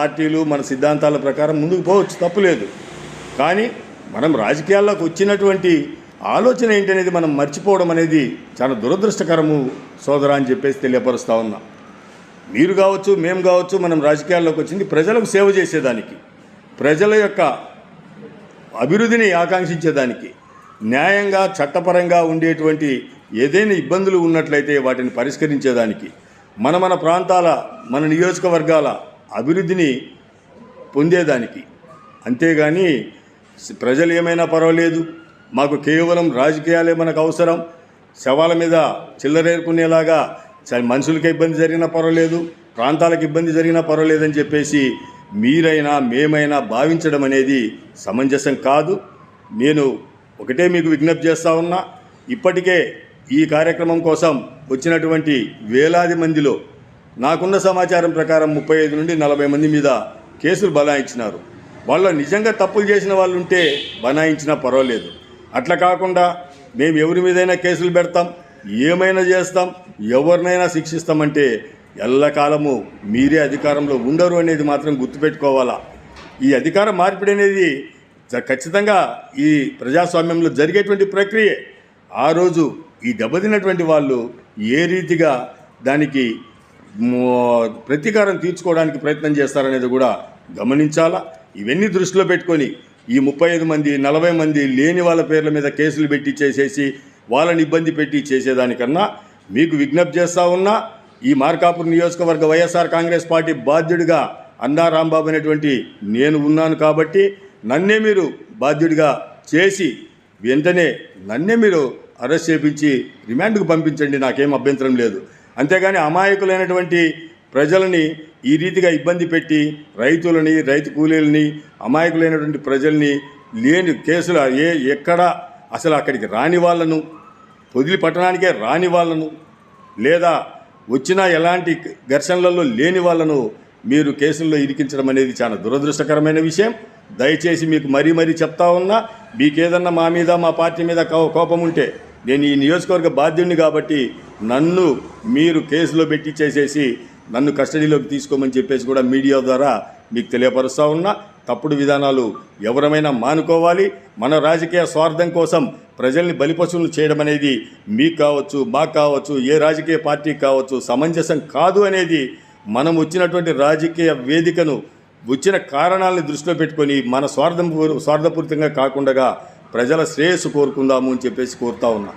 పార్టీలు మన సిద్ధాంతాల ప్రకారం ముందుకు పోవచ్చు తప్పులేదు కానీ మనం రాజకీయాల్లోకి వచ్చినటువంటి ఆలోచన ఏంటనేది మనం మర్చిపోవడం అనేది చాలా దురదృష్టకరము సోదరా అని చెప్పేసి తెలియపరుస్తూ ఉన్నా. మీరు కావచ్చు మేము కావచ్చు మనం రాజకీయాల్లోకి వచ్చింది ప్రజలకు సేవ చేసేదానికి ప్రజల యొక్క అభివృద్ధిని ఆకాంక్షించేదానికి న్యాయంగా చట్టపరంగా ఉండేటువంటి ఏదైనా ఇబ్బందులు ఉన్నట్లయితే వాటిని పరిష్కరించేదానికి మన మన ప్రాంతాల మన నియోజకవర్గాల అభివృద్ధిని పొందేదానికి. అంతేగాని ప్రజలు ఏమైనా పర్వాలేదు. మాకు కేవలం రాజకీయాలే మనకు అవసరం. శవాల మీద చిల్లరేరుకునేలాగా చ- మనుషులకి ఇబ్బంది జరిగినా పర్వాలేదు. ప్రాంతాలకు ఇబ్బంది జరిగినా పర్వాలేదని చెప్పేసి మీరైనా మేమైనా భావించడం అనేది సమంజసం కాదు. నేను ఒకటే మీకు విజ్ఞప్తి చేస్తా ఉన్నా. ఇప్పటికే ఈ కార్యక్రమం కోసం వచ్చినటువంటి వేలాది మందిలో నాకున్న సమాచారం ప్రకారం ముప్పై ఐదు నుండి నలభై మంది మీద కేసులు బనాయించినారు. వాళ్ళు నిజంగా తప్పులు చేసిన వాళ్ళు ఉంటే బనాయించినా పర్వాలేదు. అట్లా కాకుండా మేము ఎవరి మీదైనా కేసులు పెడతాం ఏమైనా చేస్తాం ఎవరినైనా శిక్షిస్తామంటే ఎల్లకాలము మీరే అధికారంలో ఉండరు అనేది మాత్రం గుర్తుపెట్టుకోవాలా. ఈ అధికార మార్పిడి అనేది ఖచ్చితంగా ఈ ప్రజాస్వామ్యంలో జరిగేటువంటి ప్రక్రియ. ఆ రోజు ఈ దెబ్బతిన్నటువంటి వాళ్ళు ఏ రీతిగా దానికి ప్రతీకారం తీర్చుకోవడానికి ప్రయత్నం చేస్తారనేది కూడా గమనించాలా? ఇవన్నీ దృష్టిలో పెట్టుకొని ఈ ముప్పై ఐదు మంది నలభై మంది లేని వాళ్ళ పేర్ల మీద కేసులు పెట్టి చేసేసి వాళ్ళని ఇబ్బంది పెట్టి చేసేదానికన్నా మీకు విజ్ఞప్తి చేస్తూ ఉన్నా ఈ మార్కాపూర్ నియోజకవర్గ వైఎస్ఆర్ కాంగ్రెస్ పార్టీ బాధ్యుడిగా అన్నా రాంబాబు అనేటువంటి నేను ఉన్నాను కాబట్టి నన్నే మీరు బాధ్యుడిగా చేసి వెంటనే నన్నే మీరు అరెస్ట్ చేపించి రిమాండ్కు పంపించండి నాకేం అభ్యంతరం లేదు. అంతేగాని అమాయకులైనటువంటి ప్రజలని ఈ రీతిగా ఇబ్బంది పెట్టి రైతులని రైతు కూలీలని అమాయకులైనటువంటి ప్రజల్ని లేని కేసులు ఏ ఎక్కడ అసలు అక్కడికి రాని వాళ్ళను పొదిలి పట్టణానికే రాని వాళ్ళను లేదా వచ్చిన ఎలాంటి ఘర్షణలలో లేని వాళ్ళను మీరు కేసుల్లో ఇరికించడం అనేది చాలా దురదృష్టకరమైన విషయం. దయచేసి మీకు మరీ మరీ చెప్తా ఉన్నా మీకేదన్నా మా మీద మా పార్టీ మీద కో- కోపం ఉంటే నేను ఈ నియోజకవర్గ బాధ్యుడిని కాబట్టి నన్ను మీరు కేసులో పెట్టి చేసేసి నన్ను కస్టడీలోకి తీసుకోమని చెప్పేసి కూడా మీడియా ద్వారా మీకు తెలియపరుస్తూ ఉన్నా తప్పుడు విధానాలు ఎవరమైనా మానుకోవాలి. మన రాజకీయ స్వార్థం కోసం ప్రజల్ని బలిపశువులు చేయడం అనేది మీకు కావచ్చు మాకు కావచ్చు ఏ రాజకీయ పార్టీకి కావచ్చు సమంజసం కాదు అనేది మనం వచ్చినటువంటి రాజకీయ వేదికను వచ్చిన కారణాలను దృష్టిలో పెట్టుకొని మన స్వార్థం స్వార్థపూరితంగా కాకుండా ప్రజల శ్రేయస్సు కోరుకుందాము అని చెప్పేసి కోరుతా ఉన్నా.